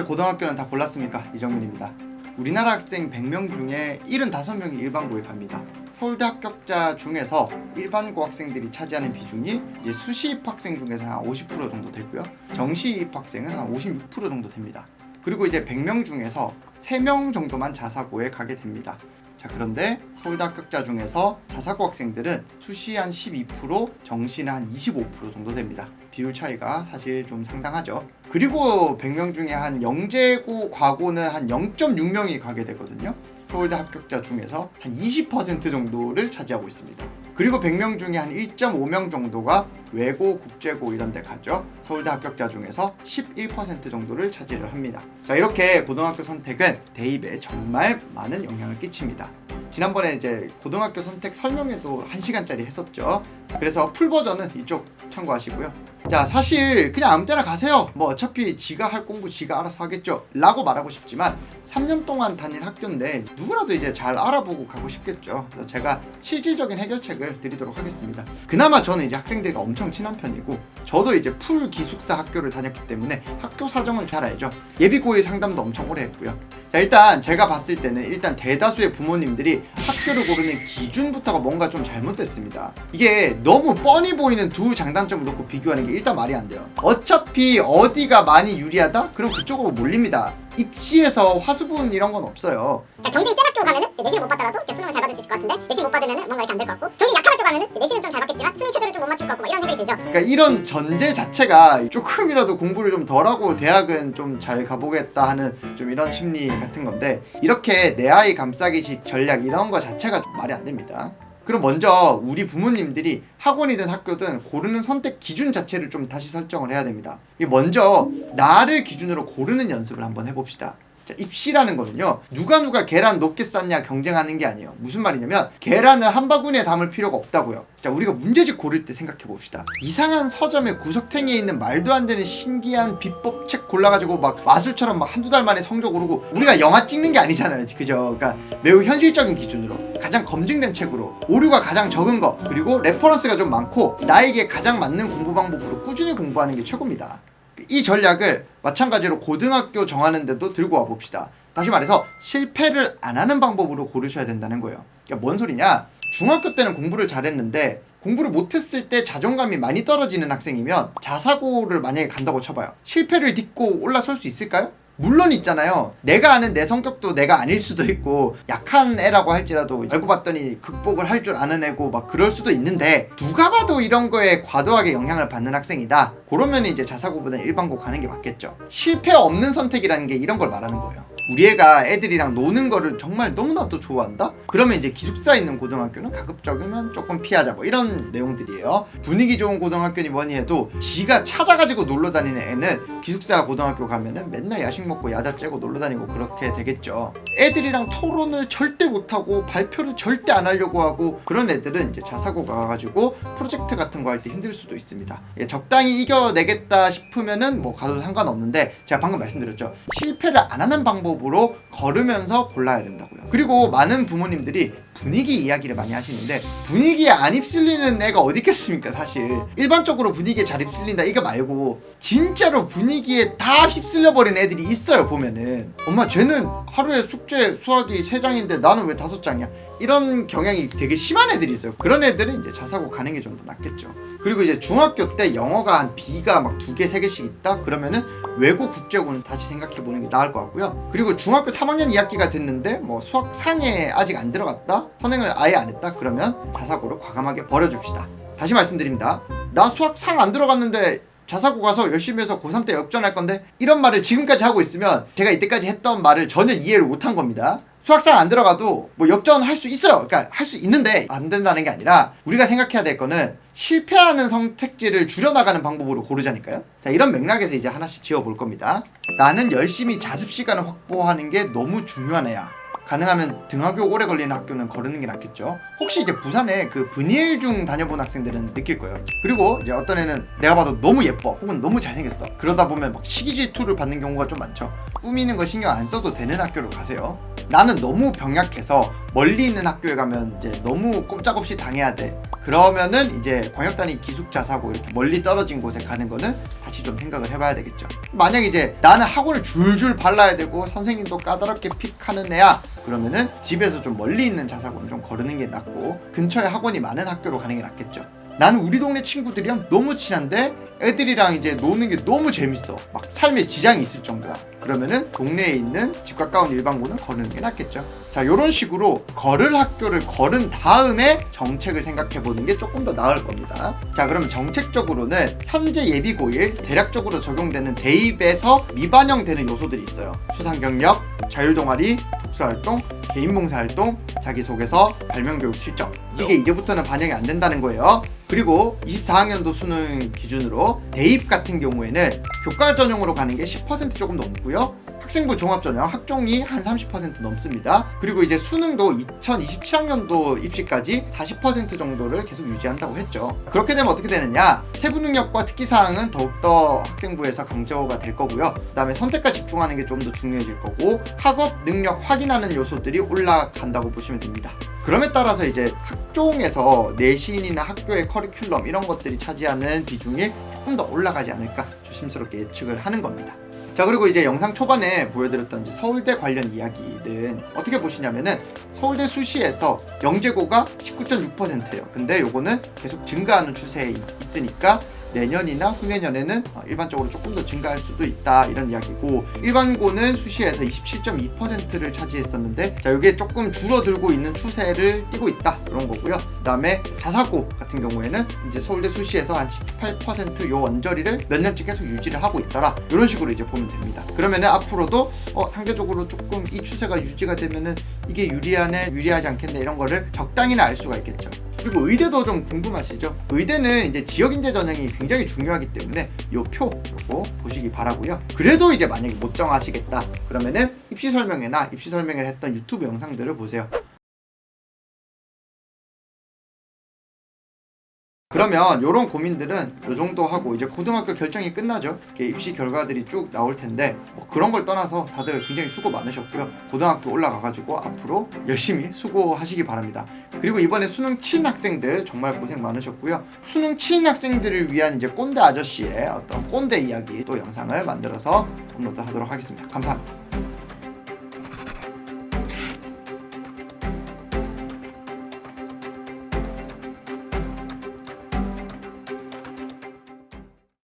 제 고등학교는 다 골랐습니까? 이정민입니다. 우리나라 학생 100명 중에 75명이 일반고에 갑니다. 서울대 합격자 중에서 일반고 학생들이 차지하는 비중이 이제 수시 입학생 중에서 한 50% 정도 되고요. 정시 입학생은 한 56% 정도 됩니다. 그리고 이제 100명 중에서 3명 정도만 자사고에 가게 됩니다. 자 그런데 서울대 합격자 중에서 자사고 학생들은 수시 한 12%, 정시는 한 25% 정도 됩니다. 비율 차이가 사실 좀 상당하죠. 그리고 100명 중에 한 영재고 과고는 한 0.6명이 가게 되거든요. 서울대 합격자 중에서 한 20% 정도를 차지하고 있습니다. 그리고 100명 중에 한 1.5명 정도가 외고, 국제고 이런 데 가죠. 서울대 합격자 중에서 11% 정도를 차지를 합니다. 자, 이렇게 고등학교 선택은 대입에 정말 많은 영향을 끼칩니다. 지난번에 이제 고등학교 선택 설명회도 1시간짜리 했었죠. 그래서 풀 버전은 이쪽 참고하시고요. 자, 사실 그냥 아무 때나 가세요. 뭐 어차피 지가 할 공부 지가 알아서 하겠죠. 라고 말하고 싶지만 3년 동안 다닌 학교인데 누구라도 이제 잘 알아보고 가고 싶겠죠. 그래서 제가 실질적인 해결책을 드리도록 하겠습니다. 그나마 저는 이제 학생들과 엄청 친한 편이고 저도 이제 풀 기숙사 학교를 다녔기 때문에 학교 사정을 잘 알죠. 예비 고일 상담도 엄청 오래 했고요. 자, 일단 제가 봤을 때는 일단 대다수의 부모님들이 학교를 고르는 기준부터가 뭔가 좀 잘못됐습니다. 이게 너무 뻔히 보이는 두 장단점을 놓고 비교하는 게 일단 말이 안 돼요. 어차피 어디가 많이 유리하다? 그럼 그쪽으로 몰립니다. 입시에서 화수분 이런 건 없어요. 그러니까 경쟁 센 학교 가면은 내신을 못 받더라도 수능을 잘 받을 수 있을 것 같은데 내신 못 받으면은 뭔가 이렇게 안 될 것 같고 경쟁 약한 학교 가면은 내신은 좀 잘 받겠지만 수능 최저를 좀 못 맞출 것 같고 막 이런 생각이 들죠. 그러니까 이런 전제 자체가 조금이라도 공부를 좀 덜하고 대학은 좀 잘 가보겠다 하는 좀 이런 심리 같은 건데 이렇게 내 아이 감싸기식 전략 이런 거 자체가 좀 말이 안 됩니다. 그럼 먼저 우리 부모님들이 학원이든 학교든 고르는 선택 기준 자체를 좀 다시 설정을 해야 됩니다. 먼저 나를 기준으로 고르는 연습을 한번 해봅시다. 자, 입시라는 거는요 누가 누가 계란 높게 쌌냐 경쟁하는 게 아니에요. 무슨 말이냐면 계란을 한 바구니에 담을 필요가 없다고요. 자 우리가 문제집 고를 때 생각해 봅시다. 이상한 서점에 구석탱이에 있는 말도 안 되는 신기한 비법 책 골라가지고 막 마술처럼 막 한두 달 만에 성적 오르고 우리가 영화 찍는 게 아니잖아요 그죠? 그러니까 매우 현실적인 기준으로 가장 검증된 책으로 오류가 가장 적은 거 그리고 레퍼런스가 좀 많고 나에게 가장 맞는 공부 방법으로 꾸준히 공부하는 게 최고입니다. 이 전략을 마찬가지로 고등학교 정하는데도 들고 와 봅시다. 다시 말해서 실패를 안 하는 방법으로 고르셔야 된다는 거예요. 그러니까 뭔 소리냐? 중학교 때는 공부를 잘했는데 공부를 못했을 때 자존감이 많이 떨어지는 학생이면 자사고를 만약에 간다고 쳐봐요. 실패를 딛고 올라설 수 있을까요? 물론 있잖아요. 내가 아는 내 성격도 내가 아닐 수도 있고 약한 애라고 할지라도 알고 봤더니 극복을 할 줄 아는 애고 막 그럴 수도 있는데 누가 봐도 이런 거에 과도하게 영향을 받는 학생이다. 그러면 이제 자사고보다는 일반고 가는 게 맞겠죠. 실패 없는 선택이라는 게 이런 걸 말하는 거예요. 우리 애가 애들이랑 노는 거를 정말 너무나도 좋아한다? 그러면 이제 기숙사 있는 고등학교는 가급적이면 조금 피하자 뭐 이런 내용들이에요. 분위기 좋은 고등학교니 뭐니 해도 지가 찾아가지고 놀러 다니는 애는 기숙사 고등학교 가면은 맨날 야식 먹고 야자 째고 놀러 다니고 그렇게 되겠죠. 애들이랑 토론을 절대 못하고 발표를 절대 안 하려고 하고 그런 애들은 이제 자사고 가가지고 프로젝트 같은 거 할 때 힘들 수도 있습니다. 예, 적당히 이겨내겠다 싶으면은 뭐 가도 상관없는데 제가 방금 말씀드렸죠. 실패를 안 하는 방법으로 걸으면서 골라야 된다고요. 그리고 많은 부모님들이 분위기 이야기를 많이 하시는데 분위기에 안 휩쓸리는 애가 어디 있겠습니까 사실? 일반적으로 분위기에 잘 휩쓸린다 이거 말고 진짜로 분위기에 다 휩쓸려 버린 애들이 있어요 보면은. 엄마 쟤는 하루에 숙제 수학이 3장인데 나는 왜 5장이야? 이런 경향이 되게 심한 애들이 있어요. 그런 애들은 이제 자사고 가는 게 좀 더 낫겠죠. 그리고 이제 중학교 때 영어가 한 B가 막 두 개, 세 개씩 있다? 그러면은 외고 국제고는 다시 생각해 보는 게 나을 것 같고요 그리고 중학교 3학년 2학기가 됐는데 뭐 수학 상에 아직 안 들어갔다 선행을 아예 안 했다 그러면 자사고를 과감하게 버려줍시다. 다시 말씀드립니다. 나 수학 상 안 들어갔는데 자사고 가서 열심히 해서 고3 때 역전할 건데 이런 말을 지금까지 하고 있으면 제가 이때까지 했던 말을 전혀 이해를 못한 겁니다. 수학상 안 들어가도 뭐 역전할 수 있어요. 그러니까 할 수 있는데 안 된다는 게 아니라 우리가 생각해야 될 거는 실패하는 선택지를 줄여나가는 방법으로 고르자니까요. 자 이런 맥락에서 이제 하나씩 지어볼 겁니다. 나는 열심히 자습 시간을 확보하는 게 너무 애야. 가능하면 등하교 오래 걸리는 학교는 거르는 게 낫겠죠. 혹시 이제 부산에 그 분일 중 다녀본 학생들은 느낄 거예요. 그리고 이제 어떤 애는 내가 봐도 너무 예뻐 혹은 너무 잘생겼어. 그러다 보면 막 시기 질투를 받는 경우가 좀 많죠. 꾸미는 거 신경 안 써도 되는 학교로 가세요. 나는 너무 병약해서 멀리 있는 학교에 가면 이제 너무 꼼짝없이 당해야 돼. 그러면은 이제 광역단위 기숙자 사고 이렇게 멀리 떨어진 곳에 가는 거는 다시 좀 생각을 해봐야 되겠죠. 만약 이제 나는 학원을 줄줄 발라야 되고 선생님도 까다롭게 픽하는 애야. 그러면은 집에서 좀 멀리 있는 자사고는 좀 거르는 게 낫고 근처에 학원이 많은 학교로 가는 게 낫겠죠. 나는 우리 동네 친구들이랑 너무 친한데 애들이랑 이제 노는 게 너무 재밌어. 막 삶에 지장이 있을 정도야. 그러면은 동네에 있는 집 가까운 일반고는 거르는 게 낫겠죠. 자, 요런 식으로 걸을 학교를 걸은 다음에 정책을 생각해 보는 게 조금 더 나을 겁니다. 자, 그러면 정책적으로는 현재 예비 고일 대략적으로 적용되는 대입에서 미반영되는 요소들이 있어요. 수상 경력, 자율 동아리, 독서 활동, 개인 봉사 활동, 자기소개서, 발명교육 실적. 이게 이제부터는 반영이 안 된다는 거예요. 그리고 24학년도 수능 기준으로 대입 같은 경우에는 교과 전형으로 가는 게 10% 조금 넘고요. 학생부 종합 전형 학종이 한 30% 넘습니다. 그리고 이제 수능도 2027학년도 입시까지 40% 정도를 계속 유지한다고 했죠. 그렇게 되면 어떻게 되느냐? 세부 능력과 특기 사항은 더욱더 학생부에서 강조가 될 거고요. 그다음에 선택과 집중하는 게 좀 더 중요해질 거고 학업 능력 확인하는 요소들이 올라간다고 보시면 됩니다. 그럼에 따라서 이제 학종에서 내신이나 학교의 커리큘럼 이런 것들이 차지하는 비중이 조금 더 올라가지 않을까 조심스럽게 예측을 하는 겁니다. 자 그리고 이제 영상 초반에 보여드렸던 서울대 관련 이야기는 어떻게 보시냐면은 서울대 수시에서 영재고가 19.6%예요. 근데 요거는 계속 증가하는 추세에 있- 있으니까 내년이나 후내년에는 어, 일반적으로 조금 더 증가할 수도 있다 이런 이야기고 일반고는 수시에서 27.2%를 차지했었는데 자 이게 조금 줄어들고 있는 추세를 띠고 있다 그런 거고요. 그다음에 자사고 같은 경우에는 이제 서울대 수시에서 한 18%요 언저리를 몇 년째 계속 유지를 하고 있더라 이런 식으로 이제 보면 됩니다. 그러면은 앞으로도 어, 상대적으로 조금 이 추세가 유지가 되면은 이게 유리하네 유리하지 않겠네 이런 거를 적당히는 알 수가 있겠죠. 그리고 의대도 좀 궁금하시죠? 의대는 이제 지역인재 전형이 굉장히 중요하기 때문에 요표 요거 보시기 바라고요. 그래도 이제 만약에 못 정하시겠다 그러면은 입시 설명회나 입시 설명회를 했던 유튜브 영상들을 보세요. 그러면 이런 고민들은 요 정도 하고 이제 고등학교 결정이 끝나죠. 입시 결과들이 쭉 나올 텐데 뭐 그런 걸 떠나서 다들 굉장히 수고 많으셨고요. 고등학교 올라가가지고 앞으로 열심히 수고하시기 바랍니다. 그리고 이번에 수능 친 학생들 정말 고생 많으셨고요. 수능 친 학생들을 위한 이제 꼰대 아저씨의 어떤 꼰대 이야기 또 영상을 만들어서 업로드하도록 하겠습니다. 감사합니다.